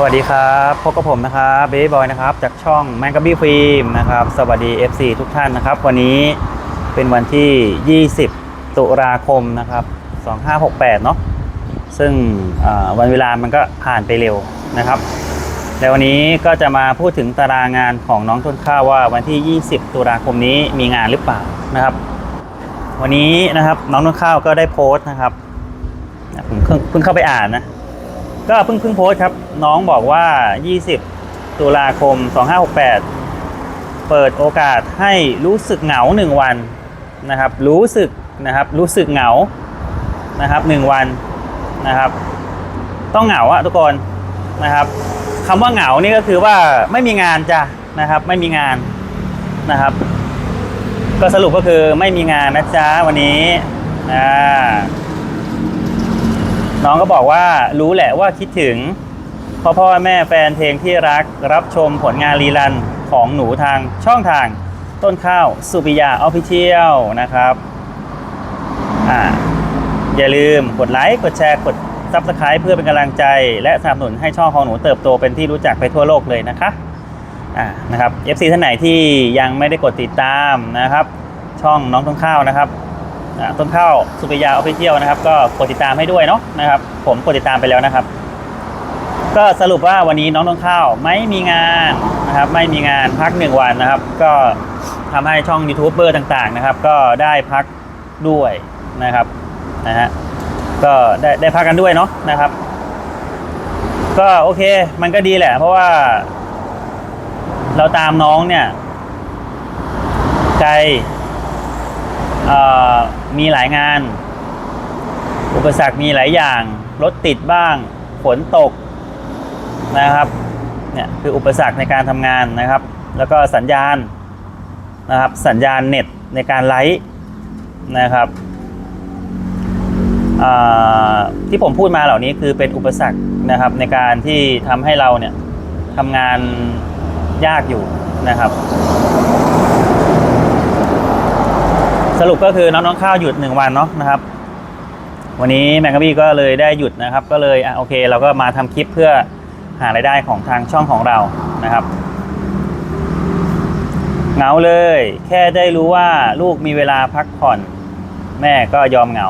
สวัสดีครับพบกับผมนะครับเบย์บอยนะครับจากช่องแมงกะบี้ฟิล์มนะครับสวัสดี FC ทุกท่านนะครับ วันนี้เป็นวันที่ 20 ตุลาคมนะครับ 2568 เนาะซึ่งวันเวลามันก็ผ่านไปเร็วนะครับและวันนี้ก็จะมาพูดถึงตารางงานของน้องต้นข้าวว่าวันที่ 20 ตุลาคมนี้มีงานหรือเปล่านะครับ วันนี้นะครับน้องต้นข้าวก็ได้โพสต์นะครับผมเพิ่งเข้าไปอ่านนะ ก็เพิ่งเพิ่งโพสครับ น้องบอกว่า 20 ตุลาคม 2568 เปิดโอกาสให้รู้สึกเหงา 1 วันนะครับ รู้สึกนะครับ รู้สึกเหงานะครับ 1 วันนะครับ ต้องเหงาอะทุกคนนะครับคำว่าเหงานี่ก็คือว่าไม่มีงานจ้ะนะครับ ไม่มีงานนะครับ ก็สรุปก็คือไม่มีงานนะจ๊ะวันนี้อ่า น้องก็บอกว่ารู้แหละว่าคิดถึงพ่อพ่อแม่แฟนเพลงที่รักรับชมผลงานรีลันของหนูทางช่องทางต้นข้าวสุปิยาออฟฟิเชียลนะครับอ่าอย่าลืมกดไลค์กดแชร์กดซับสไคร b ์เพื่อเป็นกำลังใจ และสนับสนุนให้ช่องของหนูเติบโตเป็นที่รู้จักไปทั่วโลกเลยนะคะอ่านะครับ FC ท่านไหนที่ยังไม่ได้กดติดตามนะครับ ช่องน้องต้นข้าวนะครับ ต้นข้าวสุปิยาออฟฟิเชียลนะครับ ก็กดติดตามให้ด้วยเนาะนะครับ ผมกดติดตามไปแล้วนะครับ ก็สรุปว่าวันนี้น้องต้นข้าวไม่มีงานนะครับ ไม่มีงานพักหนึ่งวันนะครับ ก็ทำให้ช่องยูทูบเบอร์ต่างๆนะครับ ก็ได้พักด้วยนะครับนะฮะก็ได้ได้พักกันด้วยเนาะนะครับ ก็โอเค มันก็ดีแหละ เพราะว่า เราตามน้องเนี่ยไกล มีหลายงาน อุปสรรคมีหลายอย่าง รถติดบ้าง ฝนตกนะครับเนี่ยคืออุปสรรคในการทำงานนะครับ แล้วก็สัญญาณนะครับสัญญาณเน็ตในการไลฟ์นะครับที่ผมพูดมาเหล่านี้คือเป็นอุปสรรคนะครับในการที่ทำให้เราเนี่ยทำงานยากอยู่นะครับ สรุปก็คือน้องๆข้าวหยุดหนึ่งวันเนาะนะครับ วันนี้แมงกะบี้ก็เลยได้หยุดนะครับ ก็เลยอะโอเค เราก็มาทำคลิปเพื่อหารายได้ของทางช่องของเรานะครับเหงาเลย แค่ได้รู้ว่าลูกมีเวลาพักผ่อน แม่ก็ยอมเหงา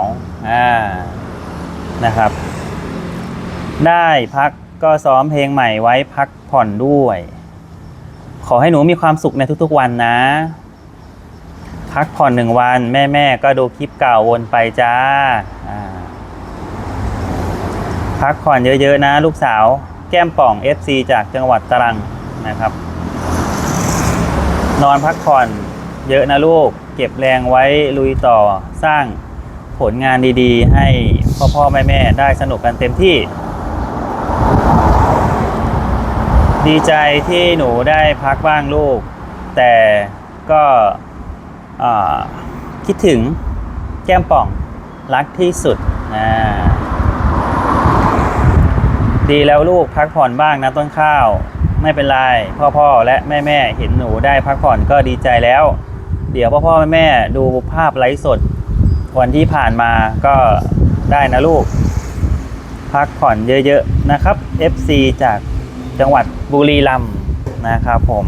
อ่านะครับ ได้พักก็ซ้อมเพลงใหม่ไว้พักผ่อนด้วย ขอให้หนูมีความสุขในทุกๆวันนะ พักผ่อนหนึ่งวันแม่แม่ๆก็ดูคลิปเก่าวนไปจ้า พักผ่อนเยอะๆนะ ลูกสาวแก้มป่อง FC จากจังหวัดตรังนะครับ นอนพักผ่อนเยอะนะลูก เก็บแรงไว้ลุยต่อสร้างผลงานดีๆ ให้พ่อพ่อแม่แม่ได้สนุกกันเต็มที่ ดีใจที่หนูได้พักบ้างลูก แต่ก็ คิดถึงแก้มป่องรักที่สุดนะดีแล้วลูกพักผ่อนบ้างนะต้นข้าว ไม่เป็นไรพ่อพ่อและแม่แม่เห็นหนูได้พักผ่อนก็ดีใจแล้ว เดี๋ยวพ่อพ่อแม่แม่ดูภาพไลฟ์สด วันที่ผ่านมาก็ได้นะลูก พักผ่อนเยอะๆนะครับ FC จากจังหวัดบุรีรัมย์นะครับผม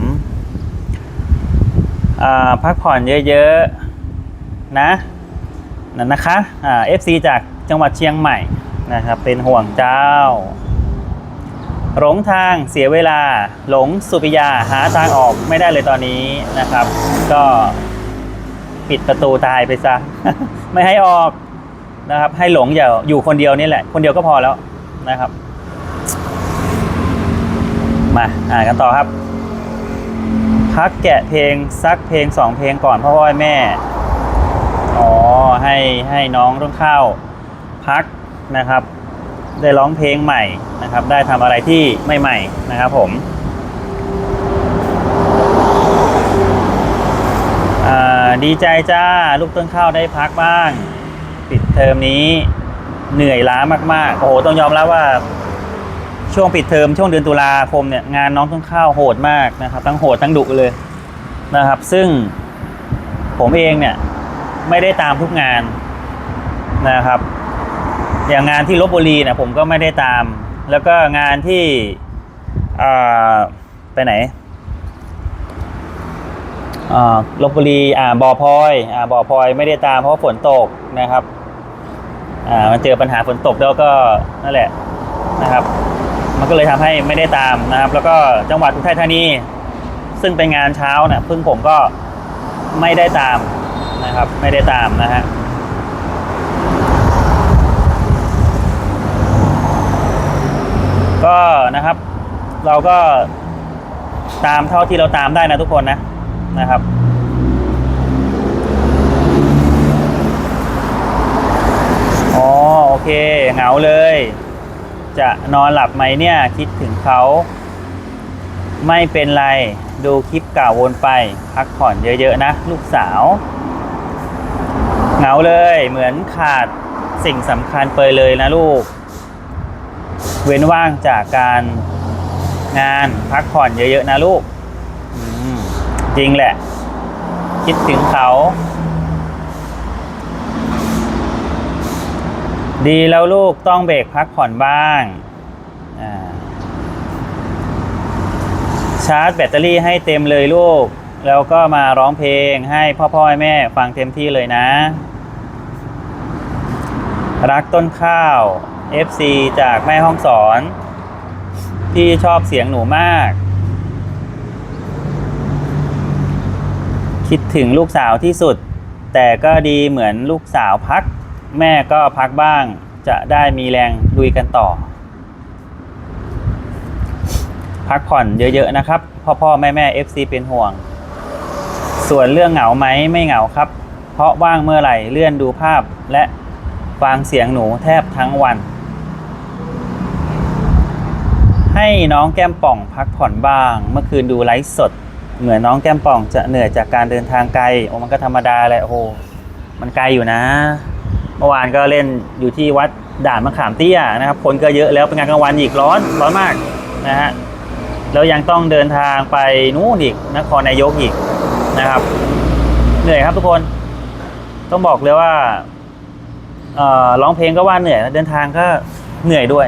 พักผ่อนเยอะๆนะนั่นนะคะเอ่า FC จากจังหวัดเชียงใหม่นะครับ เป็นห่วงเจ้า หลงทางเสียเวลาหลงสุปิยาหาทางออกไม่ได้เลยตอนนี้นะครับ ก็ปิดประตูตายไปซะ ไม่ให้ออกนะครับ ให้หลงอย่าอยู่คนเดียวนี่แหละ คนเดียวก็พอแล้วนะครับ มาอ่านกันต่อครับ พักแกะเพลงสักเพลงสองเพลงก่อนพ่อพ่อแม่ อ๋อให้ให้น้องต้นข้าวพักนะครับ ได้ร้องเพลงใหม่นะครับ ได้ทำอะไรที่ใหม่ๆนะครับผมดีใจจ้าลูกต้นข้าวได้พักบ้าง ปิดเทอมนี้เหนื่อยล้ามากๆ โอ้โหต้องยอมรับว่า ช่วงปิดเทอมช่วงเดือนตุลาคมเนี่ยงานน้องต้นข้าวโหดมากนะครับทั้งโหดทั้งดุเลยนะครับ ซึ่งผมเองเนี่ยไม่ได้ตามทุกงานนะครับ อย่างงานที่ลบบุรีเนี่ยผมก็ไม่ได้ตาม แล้วก็งานที่อ่าไปไหนอ่าลบบุรีอ่าบ่อพลอยอ่าบ่อพลอยไม่ได้ตามเพราะฝนตกนะครับอ่ามันเจอปัญหาฝนตกแล้วก็นั่นแหละนะครับ มันก็เลยทำให้ไม่ได้ตามนะครับ แล้วก็จังหวัดอุทัยธานี ซึ่งเป็นงานเช้าเนี่ยพึ่งผมก็ไม่ได้ตามนะครับ ไม่ได้ตามนะฮะก็นะครับ เราก็ตามเท่าที่เราตามได้นะทุกคนนะนะครับอ๋อโอเคเหงาเลย จะนอนหลับไหมเนี่ย คิดถึงเขา ไม่เป็นไร ดูคลิปเก่าวนไป พักผ่อนเยอะ ๆ นะ ลูกสาว เหงาเลย เหมือนขาดสิ่งสำคัญไปเลยนะลูก เว้นว่างจากการงานพักผ่อนเยอะ ๆ นะลูก จริงแหละ คิดถึงเขา ดีแล้วลูกต้องเบรกพักผ่อนบ้าง ชาร์จแบตเตอรี่ให้เต็มเลยลูก แล้วก็มาร้องเพลงให้พ่อพ่อแม่ฟังเต็มที่เลยนะ รักต้นข้าว FC จากแม่ห้องสอน ที่ชอบเสียงหนูมาก คิดถึงลูกสาวที่สุด แต่ก็ดีเหมือนลูกสาวพัก แม่ก็พักบ้างจะได้มีแรงลุยกันต่อ พักผ่อนเยอะ ๆ นะครับ พ่อพ่อแม่แม่ FC เป็นห่วง ส่วนเรื่องเหงาไหมไม่เหงาครับ เพราะว่างเมื่อไหร่เลื่อนดูภาพและฟังเสียงหนูแทบทั้งวัน ให้น้องแก้มป่องพักผ่อนบ้าง เมื่อคืนดูไลฟ์สด เหมือนน้องแก้มป่องจะเหนื่อยจากการเดินทางไกล โอ้มันก็ธรรมดาแหละโอ้มันไกลอยู่นะ เมื่อวานก็เล่นอยู่ที่วัดด่านมะขามเตี้ยนะครับคนก็เยอะแล้วเป็นงานกลางวันอีกร้อนร้อนมากนะฮะแล้วยังต้องเดินทางไปนู่นอีกนครนายกอีกนะครับ เหนื่อยครับทุกคน ต้องบอกเลยว่าร้องเพลงก็ว่าเหนื่อยเดินทางก็เหนื่อยด้วย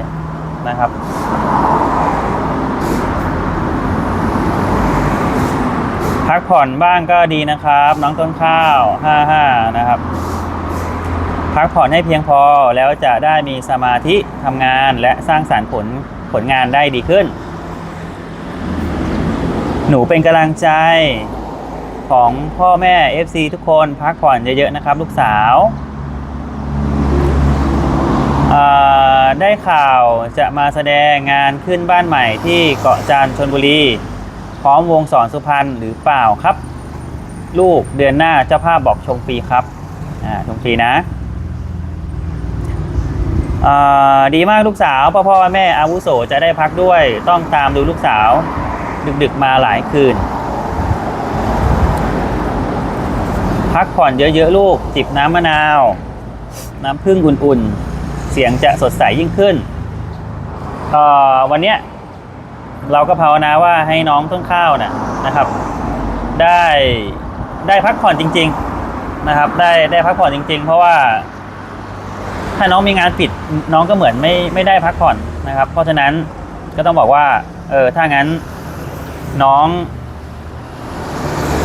นะครับพักผ่อนบ้างก็ดีนะครับ น้องต้นข้าว 55 นะครับ พักผ่อนให้เพียงพอแล้วจะได้มีสมาธิทำงานและสร้างสารรค์ผลผลงานได้ดีขึ้น หนูเป็นกำลังใจของพ่อแม่ FC ทุกคนพักผ่อนเยอะๆนะครับ ลูกสาวได้ข่าวจะมาแสดงงานขึ้นบ้านใหม่ที่เกาะจันชนบุรี พร้อมวงสอนสุพรรณหรือเปล่าครับ ลูกเดือนหน้าเจ้าภาพบอกชงฟรีครับชงฟรีนะ ดีมากลูกสาวพ่อพ่อแม่อาวุโสจะได้พักด้วย ต้องตามดูลูกสาว ดึกๆมาหลายคืน พักผ่อนเยอะๆลูกจิบน้ำมะนาว น้ำผึ้งอุ่นๆ เสียงจะสดใสยิ่งขึ้นวันเนี้ยเราก็ภาวนาว่าให้น้องต้นข้าวนะนะครับ ได้ได้พักผ่อนจริง ๆนะครับ ได้ได้พักผ่อนจริง ๆ เพราะว่า ถ้าน้องมีงานปิดน้องก็เหมือนไม่ไม่ได้พักผ่อนนะครับ เพราะฉะนั้นก็ต้องบอกว่าเออถ้างั้นน้อง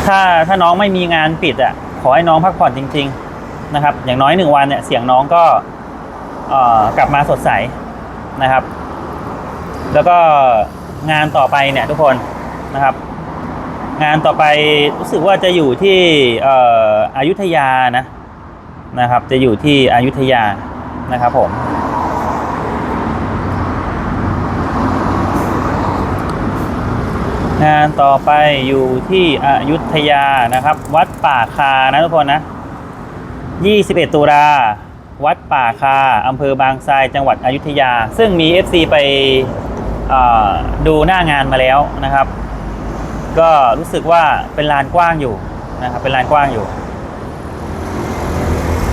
ถ้าถ้าน้องไม่มีงานปิดอะขอให้น้องพักผ่อนจริง ๆนะครับ อย่างน้อยหนึ่งวันเนี่ยเสียงน้องก็เอ่อกลับมาสดใสนะครับ แล้วก็งานต่อไปเนี่ยทุกคนนะครับ งานต่อไปรู้สึกว่าจะอยู่ที่เอ่ออยุธยานะนะครับ จะอยู่ที่อยุธยา นะครับผมงานต่อไปอยู่ที่อยุธยานะครับ วัดป่าคานะทุกคนนะ 21 ตุลาวัดป่าคาอำเภอบางทรายจังหวัดอยุธยา ซึ่งมี FC ไปดูหน้างานมาแล้วนะครับ ก็รู้สึกว่าเป็นลานกว้างอยู่นะครับเป็นลานกว้างอยู่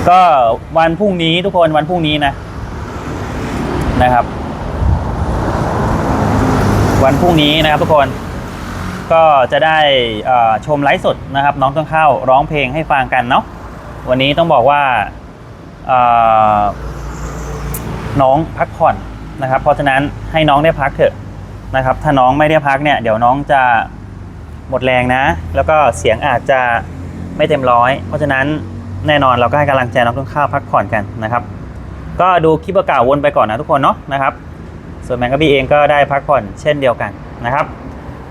ก็วันพรุ่งนี้ทุกคนวันพรุ่งนี้นะ นะครับ วันพรุ่งนี้นะครับทุกคนก็จะได้ชมไลฟ์สดนะครับ น้องต้นข้าวร้องเพลงให้ฟังกันเนาะวันนี้ต้องบอกว่าน้องพักผ่อนนะครับ เพราะฉะนั้นให้น้องได้พักเถอะนะครับ ถ้าน้องไม่ได้พักเนี่ยเดี๋ยวน้องจะหมดแรงนะ แล้วก็เสียงอาจจะไม่เต็มร้อย เพราะฉะนั้น แน่นอนเราก็ให้กำลังใจน้องต้นข้าวพักผ่อนกันนะครับ ก็ดูคลิปเก่าวนไปก่อนนะทุกคนเนาะนะครับ ส่วนแมงกะบี้เองก็ได้พักผ่อนเช่นเดียวกันนะครับ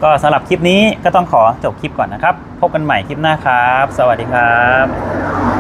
ก็สำหรับคลิปนี้ก็ต้องขอจบคลิปก่อนนะครับ พบกันใหม่คลิปหน้าครับ สวัสดีครับ